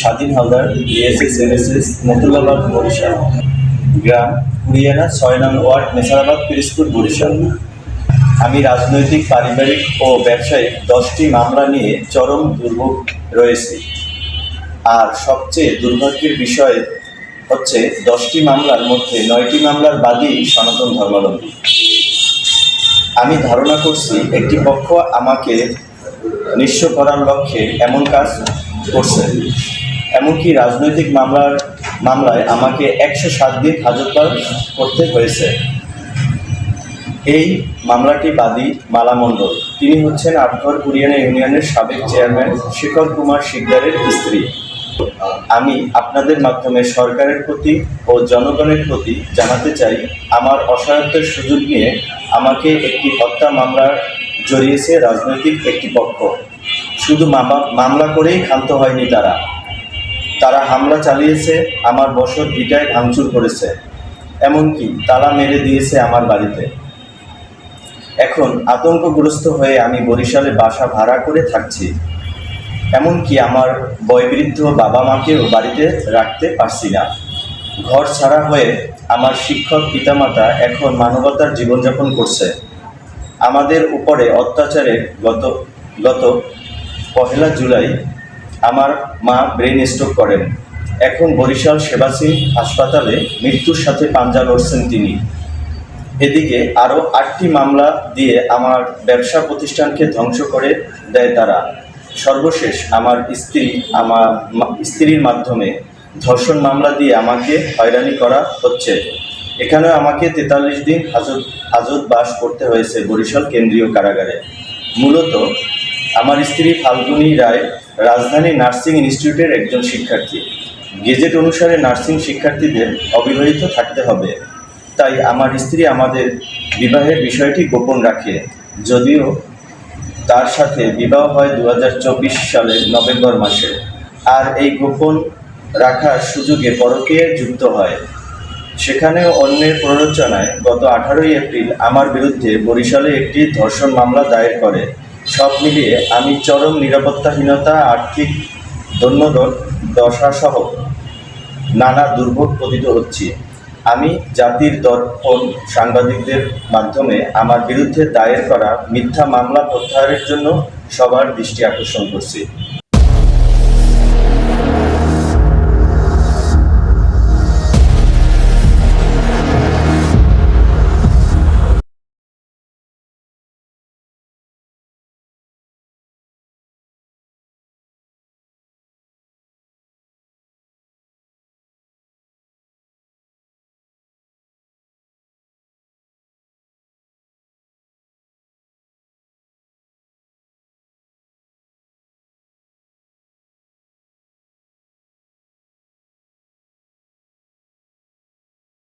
Swadhin Haldar BSS MSS Matullabad Barishal. গ্রাম কুরিয়ানা ছয় নং word, Nesarabad Pirispur Barishal. আমি রাজনৈতিক, পারিবারিক ও ব্যবসায়িক দশটি মামলা নিয়ে চরম দুর্ভোগ রয়েছি। আর সবচেয়ে দুর্ভাগ্যের বিষয় হচ্ছে দশটি মামলার মধ্যে নয়টি মামলার বাদী সনাতন ধর্মাবলম্বী। আমি ধারণা করছি একটি পক্ষ আমাকে নিঃস্ব করার লক্ষ্যে এমন কাজ করছে। এমনকি রাজনৈতিক মামলার মামলায় আমাকে একশো সাত দিন হাজতবাস করতে হয়েছে। এই মামলাটি বাদী মালা মণ্ডল। তিনি হচ্ছেন আটঘর কুরিয়ানা ইউনিয়নের সাবেক চেয়ারম্যান শেখর কুমার শিকদারের স্ত্রী। আমি আপনাদের মাধ্যমে সরকারের প্রতি ও জনগণের প্রতি জানাতে চাই, আমার অসহায়ত্বের সুযোগ নিয়ে আমাকে একটি হত্যা মামলার জড়িয়েছে রাজনৈতিক একটি পক্ষ। শুধু মামলা করেই ক্ষান্ত হয়নি তারা। তারা হামলা চালিয়েছে, আমার বসত ভিটায় ভাঙচুর করেছে। এমনকি তালা মেরে দিয়েছে আমার বাড়িতে। এখন আতঙ্কগ্রস্ত হয়ে আমি বরিশালে বাসা ভাড়া করে থাকছি। এমনকি আমার বয়বৃদ্ধ বাবা মাকেও বাড়িতে রাখতে পারছি না। ঘর ছাড়া হয়ে আমার শিক্ষক পিতামাতা এখন মানবতার জীবনযাপন করছে। আমাদের উপরে অত্যাচারে গত গত পহেলা জুলাই আমার মা ব্রেন স্ট্রোক করেন। এখন বরিশাল সেবাসী হাসপাতালে মৃত্যুর সাথে পাঞ্জা লড়ছেন তিনি। এদিকে আরও আটটি মামলা দিয়ে আমার ব্যবসা প্রতিষ্ঠানকে ধ্বংস করে দেয় তারা। সর্বশেষ আমার স্ত্রী, আমার স্ত্রীর মাধ্যমে ধর্ষণ মামলা দিয়ে আমাকে হয়রানি করা হচ্ছে। এখানেও আমাকে তেতাল্লিশ দিন হাজত হাজত বাস করতে হয়েছে বরিশাল কেন্দ্রীয় কারাগারে। মূলত আমার স্ত্রী ফাল্গুনী রায় রাজধানী নার্সিং ইনস্টিটিউটের একজন শিক্ষার্থী। গেজেট অনুসারে নার্সিং শিক্ষার্থীদের অবিবাহিত থাকতে হবে। তাই আমার স্ত্রী আমাদের বিবাহের বিষয়টি গোপন রাখে। যদিও তার সাথে বিবাহ হয় দু হাজার চব্বিশ সালের নভেম্বর মাসে। আর এই গোপন রাখার সুযোগে পরকীয়ায় যুক্ত হয়। সেখানেও অন্যের প্ররোচনায় গত আঠারোই এপ্রিল আমার বিরুদ্ধে বরিশালে একটি ধর্ষণ মামলা দায়ের করে। সব মিলিয়ে আমি চরম নিরাপত্তাহীনতা, আর্থিক দশা দশাসহ নানা দুর্ভোগ পতিত হচ্ছি। আমি জাতির দর্পণ সাংবাদিকদের মাধ্যমে আমার বিরুদ্ধে দায়ের করা মিথ্যা মামলা প্রত্যাহারের জন্য সবার দৃষ্টি আকর্ষণ করছি।